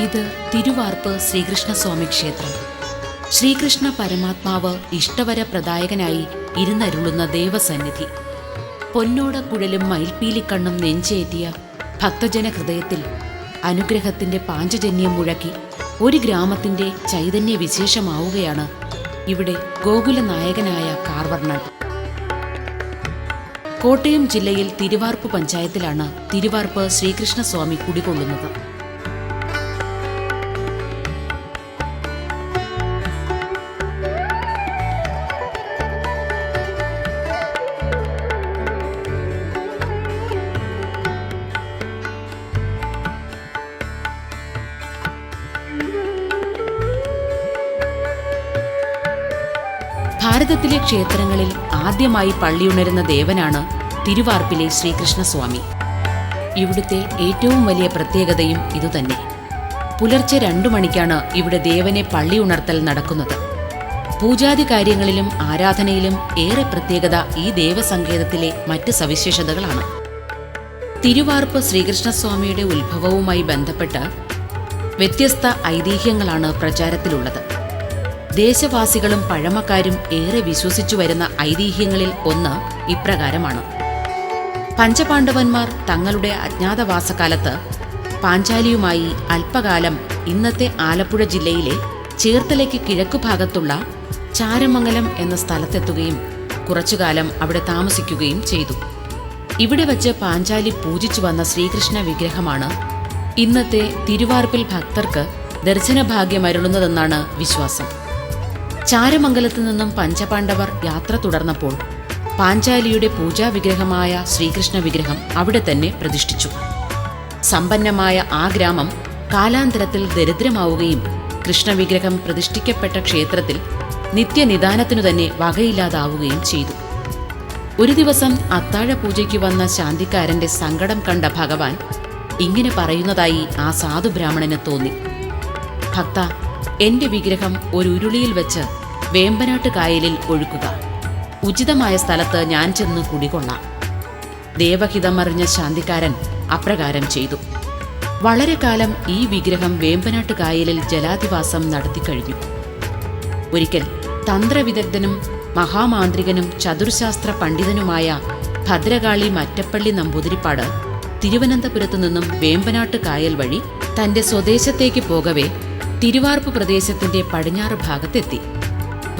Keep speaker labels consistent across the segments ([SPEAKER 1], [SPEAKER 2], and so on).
[SPEAKER 1] ഇത് തിരുവാർപ്പ് ശ്രീകൃഷ്ണസ്വാമി ക്ഷേത്രം. ശ്രീകൃഷ്ണ പരമാത്മാവ് ഇഷ്ടവര പ്രദായകനായി ഇരുന്നരുളുന്ന ദേവസന്നിധി. പൊന്നോട കുഴലും മയിൽപ്പീലിക്കണ്ണും നെഞ്ചേറ്റിയ ഭക്തജന ഹൃദയത്തിൽ അനുഗ്രഹത്തിന്റെ പാഞ്ചജന്യം മുഴക്കി ഒരു ഗ്രാമത്തിന്റെ ചൈതന്യ വിശേഷമാവുകയാണ് ഇവിടെ ഗോകുലനായകനായ കാർവർണൻ. കോട്ടയം ജില്ലയിൽ തിരുവാർപ്പ് പഞ്ചായത്തിലാണ് തിരുവാർപ്പ് ശ്രീകൃഷ്ണസ്വാമി കുടികൊള്ളുന്നത്. ഭാരതത്തിലെ ക്ഷേത്രങ്ങളിൽ ആദ്യമായി പള്ളിയുണരുന്ന ദേവനാണ് തിരുവാർപ്പിലെ ശ്രീകൃഷ്ണസ്വാമി. ഇവിടുത്തെ ഏറ്റവും വലിയ പ്രത്യേകതയും ഇതുതന്നെ. പുലർച്ചെ രണ്ടു മണിക്കാണ് ഇവിടെ ദേവനെ പള്ളി ഉണർത്തൽ നടക്കുന്നത്. പൂജാതി കാര്യങ്ങളിലും ആരാധനയിലും ഏറെ പ്രത്യേകത ഈ ദേവസങ്കേതത്തിലെ മറ്റ് സവിശേഷതകളാണ്. തിരുവാർപ്പ് ശ്രീകൃഷ്ണസ്വാമിയുടെ ഉത്ഭവവുമായി ബന്ധപ്പെട്ട് വ്യത്യസ്ത ഐതിഹ്യങ്ങളാണ് പ്രചാരത്തിലുള്ളത്. ദേശവാസികളും പഴമക്കാരും ഏറെ വിശ്വസിച്ചു വരുന്ന ഐതിഹ്യങ്ങളിൽ ഒന്ന് ഇപ്രകാരമാണ്. പഞ്ചപാണ്ഡവന്മാർ തങ്ങളുടെ അജ്ഞാതവാസകാലത്ത് പാഞ്ചാലിയുമായി അല്പകാലം ഇന്നത്തെ ആലപ്പുഴ ജില്ലയിലെ ചേർത്തലയ്ക്ക് കിഴക്കുഭാഗത്തുള്ള ചാരമംഗലം എന്ന സ്ഥലത്തെത്തുകയും കുറച്ചുകാലം അവിടെ താമസിക്കുകയും ചെയ്തു. ഇവിടെ വച്ച് പാഞ്ചാലി പൂജിച്ചു വന്ന ശ്രീകൃഷ്ണ വിഗ്രഹമാണ് ഇന്നത്തെ തിരുവാർപ്പിൽ ഭക്തർക്ക് ദർശനഭാഗ്യമരുളുന്നതെന്നാണ് വിശ്വാസം. ചാരമംഗലത്തു നിന്നും പഞ്ചപാണ്ഡവർ യാത്ര തുടർന്നപ്പോൾ പാഞ്ചാലിയുടെ പൂജാവിഗ്രഹമായ ശ്രീകൃഷ്ണ വിഗ്രഹം അവിടെ തന്നെ പ്രതിഷ്ഠിച്ചു. സമ്പന്നമായ ആ ഗ്രാമം കാലാന്തരത്തിൽ ദരിദ്രമാവുകയും കൃഷ്ണവിഗ്രഹം പ്രതിഷ്ഠിക്കപ്പെട്ട ക്ഷേത്രത്തിൽ നിത്യനിദാനത്തിനു തന്നെ വകയില്ലാതാവുകയും ചെയ്തു. ഒരു ദിവസം അത്താഴ പൂജയ്ക്ക് വന്ന ശാന്തിക്കാരന്റെ സങ്കടം കണ്ട ഭഗവാൻ ഇങ്ങനെ പറയുന്നതായി ആ സാധു ബ്രാഹ്മണന് തോന്നി. ഭക്ത എന്റെ വിഗ്രഹം ഒരു ഉരുളിയിൽ വെച്ച് വേമ്പനാട്ട് കായലിൽ ഒഴുക്കുക ഉചിതമായ സ്ഥലത്ത് ഞാൻ ചെന്ന് കുടികൊള്ളാം. ദേവഹിതമറിഞ്ഞ ശാന്തിക്കാരൻ അപ്രകാരം ചെയ്തു. വളരെ കാലം ഈ വിഗ്രഹം വേമ്പനാട്ട് കായലിൽ ജലാധിവാസം നടത്തിക്കഴിഞ്ഞു ഒരിക്കൽ തന്ത്രവിദഗ്ധനും മഹാമാന്ത്രികനും ചതുർശാസ്ത്ര പണ്ഡിതനുമായ ഭദ്രകാളി മറ്റപ്പള്ളി നമ്പൂതിരിപ്പാട് തിരുവനന്തപുരത്തു നിന്നും വേമ്പനാട്ട് കായൽ വഴി തന്റെ സ്വദേശത്തേക്ക് പോകവേ തിരുവാർപ്പ് പ്രദേശത്തിന്റെ പടിഞ്ഞാറ് ഭാഗത്തെത്തി.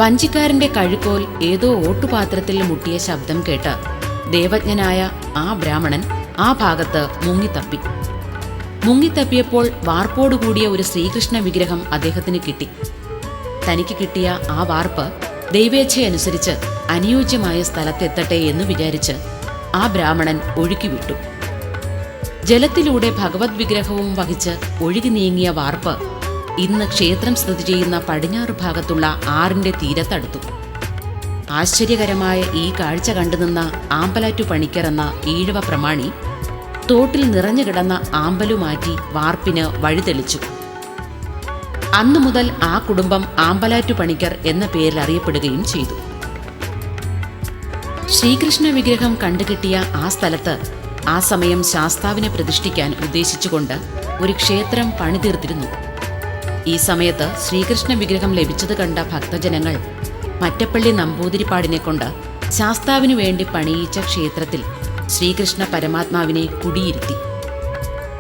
[SPEAKER 1] വഞ്ചിക്കാരന്റെ കഴുക്കോൽ ഏതോ ഓട്ടുപാത്രത്തിൽ മുട്ടിയ ശബ്ദം കേട്ട് ദേവജ്ഞനായ ആ ബ്രാഹ്മണൻ ആ ഭാഗത്ത് മുങ്ങിത്തപ്പി. മുങ്ങിത്തപ്പിയപ്പോൾ വാർപ്പോടുകൂടിയ ഒരു ശ്രീകൃഷ്ണ വിഗ്രഹം അദ്ദേഹത്തിന് കിട്ടി. തനിക്ക് കിട്ടിയ ആ വാർപ്പ് ദൈവേച്ഛയനുസരിച്ച് അനുയോജ്യമായ സ്ഥലത്തെത്തട്ടെ എന്ന് വിചാരിച്ച് ആ ബ്രാഹ്മണൻ ഒഴുക്കിവിട്ടു. ജലത്തിലൂടെ ഭഗവത് വിഗ്രഹവും വഹിച്ച് ഒഴുകി നീങ്ങിയ വാർപ്പ് ഇന്ന് ക്ഷേത്രം സ്ഥിതി ചെയ്യുന്ന പടിഞ്ഞാറ് ഭാഗത്തുള്ള ആറിന്റെ തീരത്തടുത്തു. ആശ്ചര്യകരമായ ഈ കാഴ്ച കണ്ടുനിന്ന ആമ്പലാറ്റു പണിക്കർ എന്ന ഈഴവ പ്രമാണി തോട്ടിൽ നിറഞ്ഞു കിടന്ന ആമ്പലു മാറ്റി വാർപ്പിന് വഴിതെളിച്ചു അന്നു മുതൽ ആ കുടുംബം ആമ്പലാറ്റു പണിക്കർ എന്ന പേരിൽ അറിയപ്പെടുകയും ചെയ്തു. ശ്രീകൃഷ്ണ വിഗ്രഹം കണ്ടുകിട്ടിയ ആ സ്ഥലത്ത് ആ സമയം ശാസ്താവിനെ പ്രതിഷ്ഠിക്കാൻ ഉദ്ദേശിച്ചുകൊണ്ട് ഒരു ക്ഷേത്രം പണിതീർത്തിരുന്നു. ഈ സമയത്ത് ശ്രീകൃഷ്ണ വിഗ്രഹം ലഭിച്ചത് കണ്ട ഭക്തജനങ്ങൾ മറ്റപ്പള്ളി നമ്പൂതിരിപ്പാടിനെ കൊണ്ട് ശാസ്താവിനു വേണ്ടി പണിയിച്ച ക്ഷേത്രത്തിൽ ശ്രീകൃഷ്ണ പരമാത്മാവിനെ കുടിയിരുത്തി.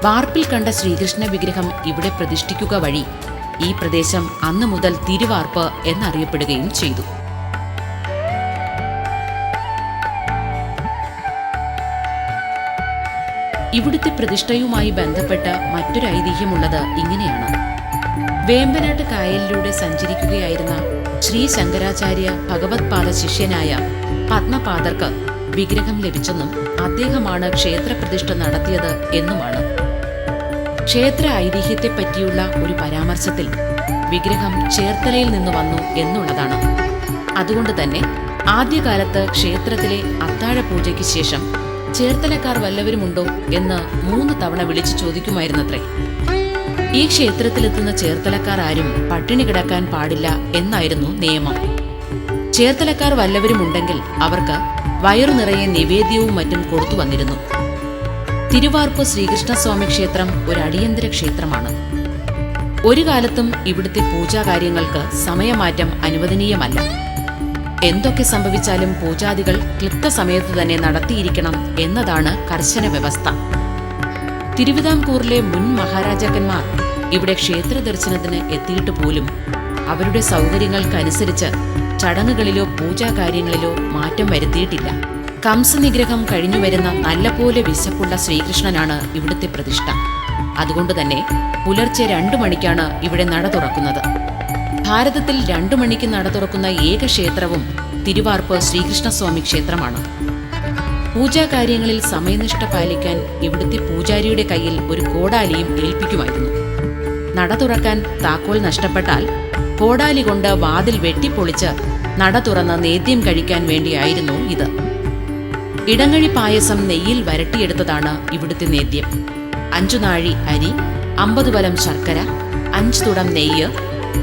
[SPEAKER 1] വാർപ്പിൽ കണ്ട ശ്രീകൃഷ്ണ വിഗ്രഹം ഇവിടെ പ്രതിഷ്ഠിക്കുക വഴി ഈ പ്രദേശം അന്നു മുതൽ തിരുവാർപ്പ് എന്നറിയപ്പെടുകയും ചെയ്തു. ഇവിടുത്തെ പ്രതിഷ്ഠയുമായി ബന്ധപ്പെട്ട മറ്റൊരു ഐതിഹ്യമുള്ളത് ഇങ്ങനെയാണ്. വേമ്പനാട്ട് കായലിലൂടെ സഞ്ചരിക്കുകയായിരുന്ന ശ്രീ ശങ്കരാചാര്യ ഭഗവത്പാദ ശിഷ്യനായ പത്മപാദർക്ക് വിഗ്രഹം ലഭിച്ചെന്നും അദ്ദേഹമാണ് ക്ഷേത്രപ്രതിഷ്ഠ നടത്തിയത് എന്നുമാണ്. ക്ഷേത്ര ഐതിഹ്യത്തെപ്പറ്റിയുള്ള ഒരു പരാമർശത്തിൽ വിഗ്രഹം ചേർത്തലയിൽ നിന്ന് വന്നു എന്നുള്ളതാണ്. അതുകൊണ്ട് തന്നെ ആദ്യകാലത്ത് ക്ഷേത്രത്തിലെ അത്താഴ പൂജയ്ക്ക് ശേഷം ചേർത്തലക്കാർ വല്ലവരുമുണ്ടോ എന്ന് മൂന്ന് തവണ വിളിച്ചു ചോദിക്കുമായിരുന്നത്രേ. ഈ ക്ഷേത്രത്തിലെത്തുന്ന ചേർത്തലക്കാർ ആരും പട്ടിണി കിടക്കാൻ പാടില്ല എന്നായിരുന്നു നിയമം. ചേർത്തലക്കാർ വല്ലവരുമുണ്ടെങ്കിൽ അവർക്ക് വയറു നിറയെ നിവേദ്യവും മറ്റും കൊടുത്തു വന്നിരുന്നു. തിരുവാർപ്പ് ശ്രീകൃഷ്ണസ്വാമി ക്ഷേത്രം ഒരു അടിയന്തര ക്ഷേത്രമാണ്. ഒരു കാലത്തും ഇവിടുത്തെ പൂജാകാര്യങ്ങൾക്ക് സമയമാറ്റം അനുവദനീയമല്ല. എന്തൊക്കെ സംഭവിച്ചാലും പൂജാദികൾ ക്ലിപ്ത സമയത്ത് തന്നെ നടത്തിയിരിക്കണം എന്നതാണ് കർശന വ്യവസ്ഥ. തിരുവിതാംകൂറിലെ മുൻ മഹാരാജാക്കന്മാർ ഇവിടെ ക്ഷേത്ര ദർശനത്തിന് എത്തിയിട്ട് പോലും അവരുടെ സൗകര്യങ്ങൾക്കനുസരിച്ച് ചടങ്ങുകളിലോ പൂജാകാര്യങ്ങളിലോ മാറ്റം വരുത്തിയിട്ടില്ല. കംസനിഗ്രഹം കഴിഞ്ഞുവരുന്ന നല്ലപോലെ വിശപ്പുള്ള ശ്രീകൃഷ്ണനാണ് ഇവിടുത്തെ പ്രതിഷ്ഠ. അതുകൊണ്ട് തന്നെ പുലർച്ചെ രണ്ടു മണിക്കാണ് ഇവിടെ നട തുറക്കുന്നത്. ഭാരതത്തിൽ രണ്ടു മണിക്ക് നട തുറക്കുന്ന ഏക ക്ഷേത്രവും തിരുവാർപ്പ് ശ്രീകൃഷ്ണസ്വാമി ക്ഷേത്രമാണ്. പൂജാകാര്യങ്ങളിൽ സമയനിഷ്ഠ പാലിക്കാൻ ഇവിടുത്തെ പൂജാരിയുടെ കയ്യിൽ ഒരു കോടാലിയും ഏൽപ്പിക്കുമായിരുന്നു. നട തുറക്കാൻ താക്കോൽ നഷ്ടപ്പെട്ടാൽ കോടാലി കൊണ്ട് വാതിൽ വെട്ടിപ്പൊളിച്ച് നട തുറന്ന് നേദ്യം കഴിക്കാൻ വേണ്ടിയായിരുന്നു ഇത്. ഇടങ്ങഴി പായസം നെയ്യിൽ വരട്ടിയെടുത്തതാണ് ഇവിടുത്തെ നേദ്യം. അഞ്ചു നാഴി അരി അമ്പത് വലം ശർക്കര അഞ്ച് തുടം നെയ്യ്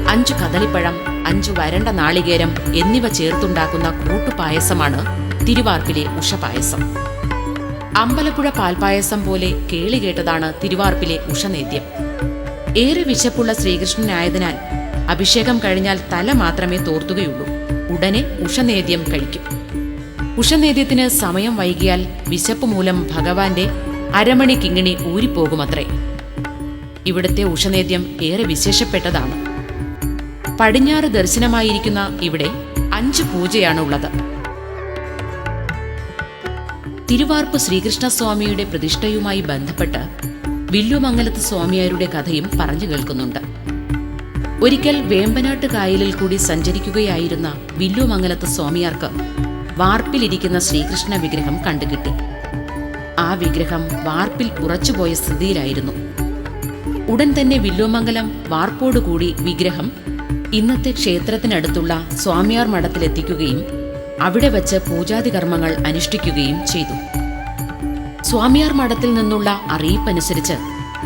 [SPEAKER 1] അഞ്ചു കദളിപ്പഴം അഞ്ചു വരണ്ട നാളികേരം എന്നിവ ചേർത്തുണ്ടാക്കുന്ന കൂട്ടുപായസമാണ് തിരുവാർപ്പിലെ ഉഷപായസം. അമ്പലപ്പുഴ പാൽപായസം പോലെ കേളി കേട്ടതാണ് തിരുവാർപ്പിലെ ഉഷനേദ്യം. ഏറെ വിശപ്പുള്ള ശ്രീകൃഷ്ണനായതിനാൽ അഭിഷേകം കഴിഞ്ഞാൽ തല മാത്രമേ തോർത്തുകയുള്ളൂ. ഉടനെ ഉഷനേദ്യം കഴിക്കും. ഉഷനേദ്യത്തിന് സമയം വൈകിയാൽ വിശപ്പ് മൂലം ഭഗവാന്റെ അരമണി കിങ്ങിണി ഊരിപ്പോകുമത്രേ. ഇവിടുത്തെ ഉഷനേദ്യം ഏറെ വിശേഷപ്പെട്ടതാണ്. പടിഞ്ഞാറ് ദർശനമായിരിക്കുന്ന ഇവിടെ അഞ്ച് പൂജയാണ് ഉള്ളത് തിരുവാർപ്പ് ശ്രീകൃഷ്ണസ്വാമിയുടെ പ്രതിഷ്ഠയുമായി ബന്ധപ്പെട്ട് വില്ലുമംഗലത്ത് സ്വാമിയാരുടെ കഥയും പറഞ്ഞു കേൾക്കുന്നുണ്ട്. ഒരിക്കൽ വേമ്പനാട്ട് കായലിൽ കൂടി സഞ്ചരിക്കുകയായിരുന്ന വില്ലുമംഗലത്ത് സ്വാമിയാർക്ക് വാർപ്പിലിരിക്കുന്ന ശ്രീകൃഷ്ണ വിഗ്രഹം കണ്ടുകിട്ടി. ആ വിഗ്രഹം വാർപ്പിൽ ഉറച്ചുപോയ സ്ഥിതിയിലായിരുന്നു. ഉടൻ തന്നെ വില്ലുമംഗലം വാർപ്പോടുകൂടി വിഗ്രഹം ഇന്നത്തെ ക്ഷേത്രത്തിനടുത്തുള്ള സ്വാമിയാർ മഠത്തിലെത്തിക്കുകയും അവിടെ വച്ച് പൂജാതി കർമ്മങ്ങൾ അനുഷ്ഠിക്കുകയും ചെയ്തു. സ്വാമിയാർ മഠത്തിൽ നിന്നുള്ള അറിയിപ്പനുസരിച്ച്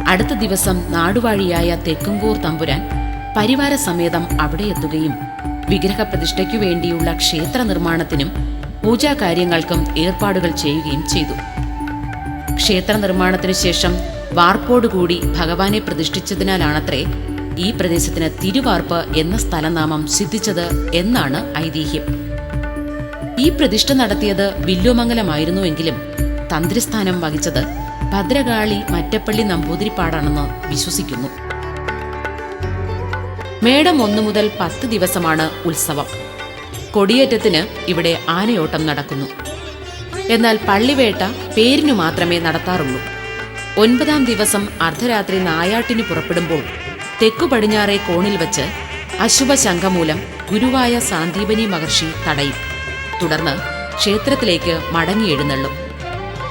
[SPEAKER 1] അടുത്ത ദിവസം നാടുവാഴിയായ തെക്കുംകൂർ തമ്പുരാൻ പരിവാര സമേതം അവിടെ എത്തുകയും വിഗ്രഹപ്രതിഷ്ഠയ്ക്കു വേണ്ടിയുള്ള ക്ഷേത്ര നിർമ്മാണത്തിനും പൂജാകാര്യങ്ങൾക്കും ഏർപ്പാടുകൾ ചെയ്യുകയും ചെയ്തു. ക്ഷേത്ര നിർമ്മാണത്തിനു ശേഷം വാർപ്പോടുകൂടി ഭഗവാനെ പ്രതിഷ്ഠിച്ചതിനാലാണത്രേ ഈ പ്രദേശത്തിന് തിരുവാർപ്പ് എന്ന സ്ഥലനാമം സിദ്ധിച്ചത് എന്നാണ് ഐതിഹ്യം. ഈ പ്രതിഷ്ഠ നടത്തിയത് വില്ലുമംഗലമായിരുന്നുവെങ്കിലും തന്ത്രിസ്ഥാനം വഹിച്ചത് ഭദ്രകാളി മറ്റപ്പള്ളി നമ്പൂതിരിപ്പാടാണെന്ന് വിശ്വസിക്കുന്നു. മേടം ഒന്നു മുതൽ പത്ത് ദിവസമാണ് ഉത്സവം. കൊടിയേറ്റത്തിന് ഇവിടെ ആനയോട്ടം നടക്കുന്നു. എന്നാൽ പള്ളിവേട്ട പേരിനു മാത്രമേ നടത്താറുള്ളൂ. ഒൻപതാം ദിവസം അർദ്ധരാത്രി നായാട്ടിന് പുറപ്പെടുമ്പോൾ തെക്കു പടിഞ്ഞാറേ കോണിൽ വച്ച് അശുഭശംഖമൂലം ഗുരുവായ സാന്ദീപനി മഹർഷി തടയും. തുടർന്ന് ക്ഷേത്രത്തിലേക്ക് മടങ്ങി എഴുന്നള്ളും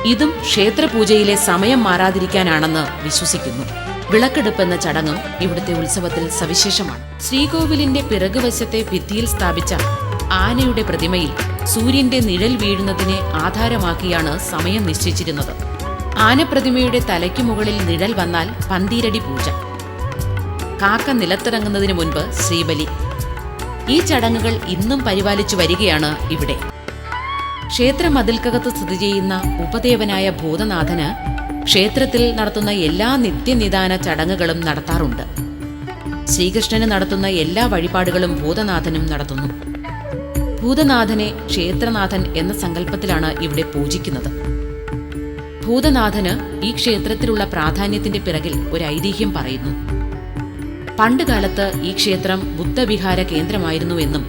[SPEAKER 1] ഇതും ക്ഷേത്രപൂജയിലെ സമയം മാറാതിരിക്കാനാണെന്ന് വിശ്വസിക്കുന്നു. വിളക്കെടുപ്പ് എന്ന ചടങ്ങും ഇവിടുത്തെ ഉത്സവത്തിൽ സവിശേഷമാണ്. ശ്രീകോവിലിന്റെ പിറകുവശത്തെ ഭിത്തിയിൽ സ്ഥാപിച്ച ആനയുടെ പ്രതിമയിൽ സൂര്യന്റെ നിഴൽ വീഴുന്നതിനെ ആധാരമാക്കിയാണ് സമയം നിശ്ചയിച്ചിരുന്നത്. ആനപ്രതിമയുടെ തലയ്ക്കു മുകളിൽ നിഴൽ വന്നാൽ പന്തീരടി പൂജ. കാക്ക നിലത്തിറങ്ങുന്നതിന് മുൻപ് ശ്രീബലി. ഈ ചടങ്ങുകൾ ഇന്നും പരിപാലിച്ചു വരികയാണ് ഇവിടെ. ക്ഷേത്ര മതിൽക്കകത്ത് സ്ഥിതി ചെയ്യുന്ന ഉപദേവനായ ഭൂതനാഥന് ക്ഷേത്രത്തിൽ നടത്തുന്ന എല്ലാ നിത്യനിദാന ചടങ്ങുകളും നടത്താറുണ്ട്. ശ്രീകൃഷ്ണന് നടത്തുന്ന എല്ലാ വഴിപാടുകളും ഭൂതനാഥനും നടത്തുന്നു. ഭൂതനാഥനെ ക്ഷേത്രനാഥൻ എന്ന സങ്കല്പത്തിലാണ് ഇവിടെ പൂജിക്കുന്നത്. ഭൂതനാഥന് ഈ ക്ഷേത്രത്തിലുള്ള പ്രാധാന്യത്തിന്റെ പിറകിൽ ഒരു ഐതിഹ്യം പറയുന്നു. പണ്ടുകാലത്ത് ഈ ക്ഷേത്രം ബുദ്ധവിഹാര കേന്ദ്രമായിരുന്നുവെന്നും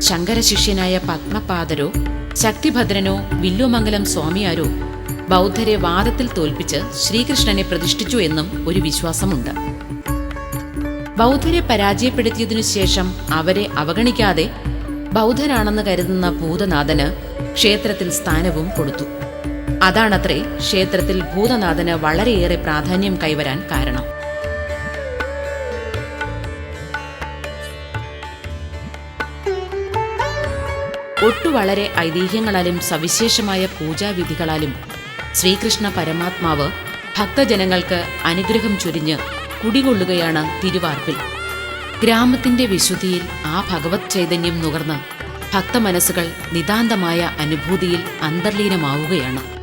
[SPEAKER 1] ശങ്കരശിഷ്യനായ പത്മപാദരോ ശക്തിഭദ്രനോ വില്ലുമംഗലം സ്വാമിയാരോ ബൗദ്ധരെ വാദത്തിൽ തോൽപ്പിച്ച് ശ്രീകൃഷ്ണനെ പ്രതിഷ്ഠിച്ചു എന്നും ഒരു വിശ്വാസമുണ്ട്. ബൗദ്ധരെ പരാജയപ്പെടുത്തിയതിനു ശേഷം അവരെ അവഗണിക്കാതെ ബൗദ്ധരാണെന്ന് കരുതുന്ന ഭൂതനാഥന് ക്ഷേത്രത്തിൽ സ്ഥാനവും കൊടുത്തു. അതാണത്രേ ക്ഷേത്രത്തിൽ ഭൂതനാഥന് വളരെയേറെ പ്രാധാന്യം കൈവരാൻ കാരണം. ഒട്ടു വളരെ ഐതിഹ്യങ്ങളാലും സവിശേഷമായ പൂജാവിധികളാലും ശ്രീകൃഷ്ണ പരമാത്മാവ് ഭക്തജനങ്ങൾക്ക് അനുഗ്രഹം ചൊരിഞ്ഞ് കുടികൊള്ളുകയാണ് തിരുവാർപ്പിൽ. ഗ്രാമത്തിന്റെ വിശുദ്ധിയിൽ ആ ഭഗവത് ചൈതന്യം നുകർന്ന് ഭക്തമനസ്സുകൾ നിതാന്തമായ അനുഭൂതിയിൽ അന്തർലീനമാവുകയാണ്.